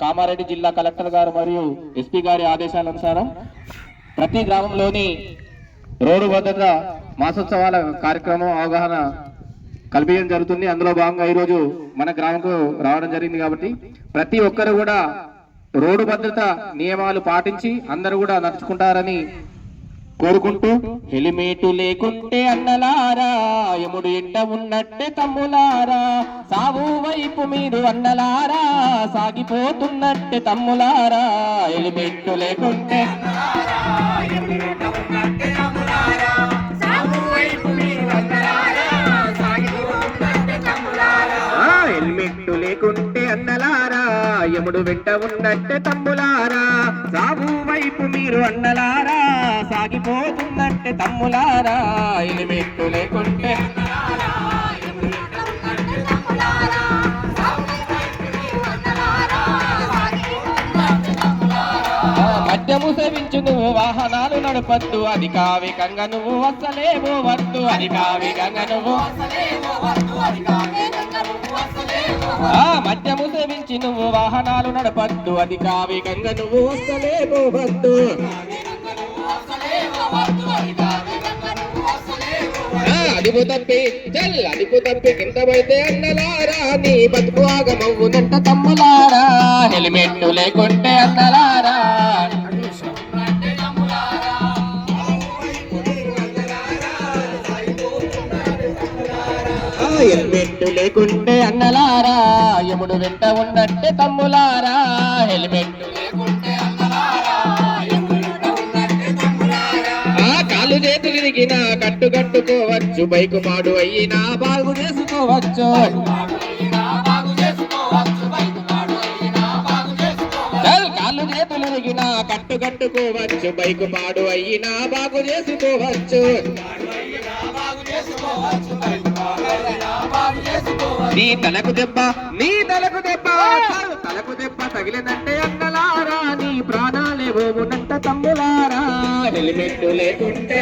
కామారెడ్డి జిల్లా కలెక్టర్ గారు మరియు ఎస్పీ గారి ఆదేశానుసారం ప్రతి గ్రామంలోని రోడ్డు భద్రత మాసోత్సవాల కార్యక్రమం అవగాహన కల్పించడం జరుగుతుంది. అందులో భాగంగా ఈరోజు మన గ్రామంకు రావడం జరిగింది కాబట్టి ప్రతి ఒక్కరు కూడా రోడ్డు భద్రత నియమాలు పాటించి అందరూ కూడా నడుచుకుంటారని కోరుకుంటూ హెలిమేటు లేకుంటే అన్నలారా యముడు ఎంట ఉన్నట్టే తమ్ములారా. సాగు వైపు మీరు అన్నలారా సాగిపోతున్నట్టే తమ్ములారా. హెలిమెట్టు లేకుంటే ఆ, హెల్మెట్ లేకుంటే అన్నలారా యముడు వెంట ఉన్నట్టే తమ్ములారా. సాగు వైపు మీరు అన్నలారా సాగిపోతుందంటే తమ్ములారా హెల్మెట్ లేకుంటే మద్యము సేవించు నువ్వు వాహనాలు నడపద్దు అది కావికంగా నువ్వు వస్తలేమో వద్దు అది కావికంగా నువ్వు ఆ మద్యము సేవించి నువ్వు వాహనాలు నడపద్దు అది కావికంగా నువ్వు వస్తలేమో వద్దు. ఆ, అదుపు తప్పి చల్ అదుపు తప్పి కింద పడితే అన్నలారా నీ బతుకు ఆగమవునంట తమ్ములారా హెల్మెట్ లేకుంటే అన్నలారా. ఆ, హెల్మెట్ లేకుంటే అన్నలారా యముడు వెంట ఉన్నట్టే తమ్ములారా హెల్మెట్ ఆ విరిగిన కట్టు కట్టుకోవచ్చు బైకు మాడు అయినా బాగు చేసుకోవచ్చు. కాళ్ళు చేతులు విరిగినా కట్టు కట్టుకోవచ్చు బైకు మాడు అయినా బాగు చేసుకోవచ్చు. నీ తలకు దెబ్బ నీ తలకు దెబ్బ తలకు దెబ్బ తగిలినంటే అన్నలారా నీ ప్రాణాలే పోవునంట తమ్ములా. హెల్మెట్ లేకుంటే